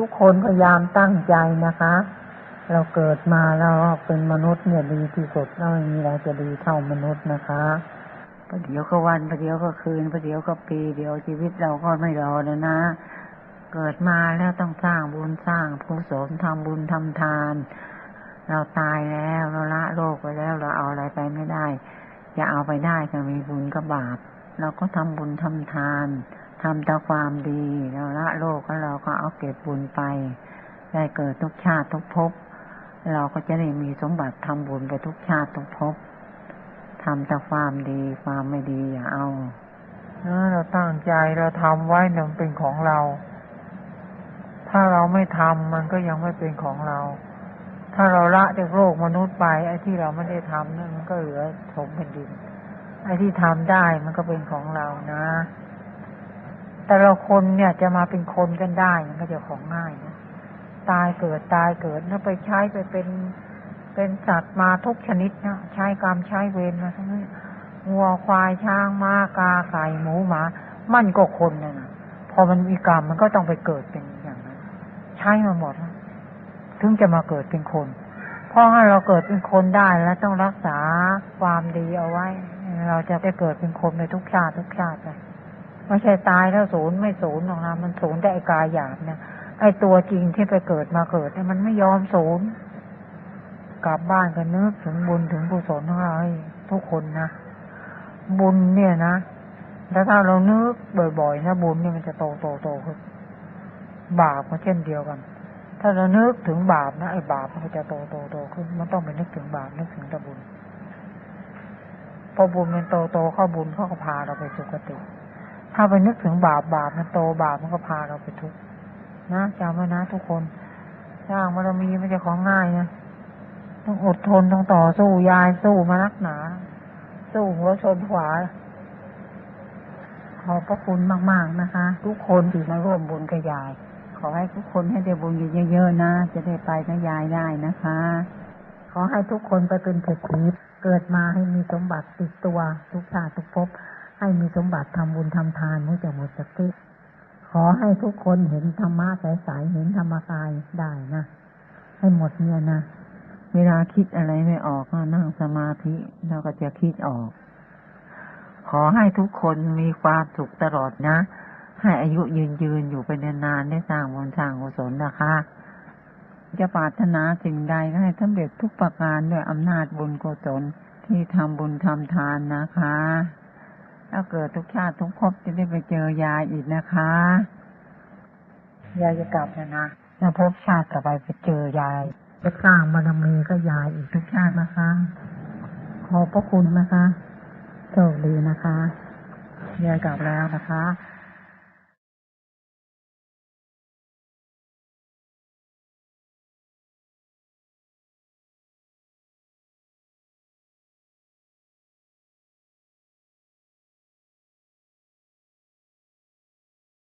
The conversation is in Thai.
ทุกคนพยายามตั้งใจนะคะ เราเกิดมาเราเป็นมนุษย์เนี่ยดีที่สุดแล้วไม่มีอะไรจะดีเท่ามนุษย์นะคะประเดี๋ยวก็วันประเดี๋ยวก็คืนประเดี๋ยวก็ปี เดี๋ยวชีวิตเราก็ไม่รอแล้วนะ เกิดมาแล้วต้องสร้างบุญสร้างกุศลทำบุญทำทาน เราตายแล้วเราละโลกไปแล้วเราเอาอะไรไปไม่ได้ จะเอาไปได้ก็มีบุญกับบาปเราก็ทำบุญทำทาน ทำแต่ความดีเราละโลกแล้วเราก็เอาเก็บบุญไป ได้เกิดทุกชาติทุกภพเราก็จะได้มีสมบัติทำบุญไปทุกชาติทุกภพทำแต่ความดีความไม่ดีอย่าเอาเออเราตั้งใจเราทำไว้เนี่ยมันเป็นของเรา ถ้าเราไม่ทำมันก็ยังไม่เป็นของเรา ถ้าเราละจากโลกมนุษย์ไปไอ้ที่เราไม่ได้ทำนั่นมันก็เหลือถมแผ่นดินไอ้ที่ทำได้มันก็เป็นของเรานะ แต่เราคนเนี่ยจะมาเป็นคนกันได้มันก็จะของง่ายนะตายเกิดตายเกิดนะไปใช้ไปเป็นเป็นสัตว์มาทุกชนิดนะใช้กรรมใช้เวรมาทั้งนั้นวัวควายช้างม้ากาไก่หมูหมา มันก็คนนะนะพอมันมีกรรมมันก็ต้องไปเกิดเป็นอย่างนั้นใช้มาหมดแล้วถึงจะมาเกิดเป็นคนเพราะถ้าเราเกิดเป็นคนได้แล้วต้องรักษาความดีเอาไว้ เราจะได้เกิดเป็นคนในทุกชาติทุกชาติเลย ไม่ใช่ตายแล้วศูนย์ไม่ศูนย์หรอกนะมันศูนย์แต่ไอ้กายหยาบเนี่ยไอ้ตัวจริงที่ไปเกิดมาเกิดเนี่ยมันไม่ยอมศูนย์กลับบ้านก็นึกถึงบุญถึงกุศลของเราทุกคนนะบุญเนี่ยนะแล้วถ้าเรานึกบ่อยๆนะบุญเนี่ยมันจะโตโตโตขึ้นบาปก็เช่นเดียวกัน ถ้าเรานึกถึงบาปนะไอ้บาปมันก็จะโตโตโตขึ้นมันต้องไปนึกถึงบาปนึกถึงแต่บุญพอบุญมันโตโตเข้าบุญเขาก็พาเราไปสุคติ ถ้าไปนึกถึงบาปบาปมันโตบาปมันก็พาเราไปทุกข์นะจำไว้นะทุกคน สร้างบารมีไม่ใช่ของง่ายนะต้องอดทนต้องต่อสู้ยายสู้มานักหนา สู้หัวชนขวาขอบพระคุณมาก ๆ นะคะ ทุกคนที่มาร่วมบุญกับยาย ขอให้ทุกคนให้ได้บุญเยอะๆนะ จะได้ไปกับยายได้นะคะ ขอให้ทุกคนไปเป็นเศรษฐีเกิดมาให้มีสมบัติติดตัวทุกชาติทุกภพ ให้มีสมบัติทำบุญทำทานไม่จะหมดสติขอให้ทุกคนเห็นธรรมะใสๆเห็นธรรมกายได้นะให้หมดเนี่ยนะเวลาคิดอะไรไม่ออกก็นั่งสมาธิเราก็จะคิดออก ขอให้ทุกคนมีความสุขตลอดนะ ให้อายุยืนยืนอยู่ไปนานๆได้สร้างบุญสร้างกุศลนะคะจะปรารถนาสิ่งใดก็ให้สำเร็จทุกประการด้วยอำนาจบุญกุศลที่ทำบุญทำทานนะคะ ถ้าเกิดทุกชาติทุกภพจะได้ไปเจอยายอีกนะคะยายจะกลับแล้วนะถ้าพบชาติต่อไปไปเจอยายจะสร้างบารมีก็ยายอีกทุกชาตินะคะ ขอบพระคุณนะคะโชคดีนะคะยายกลับแล้วนะคะ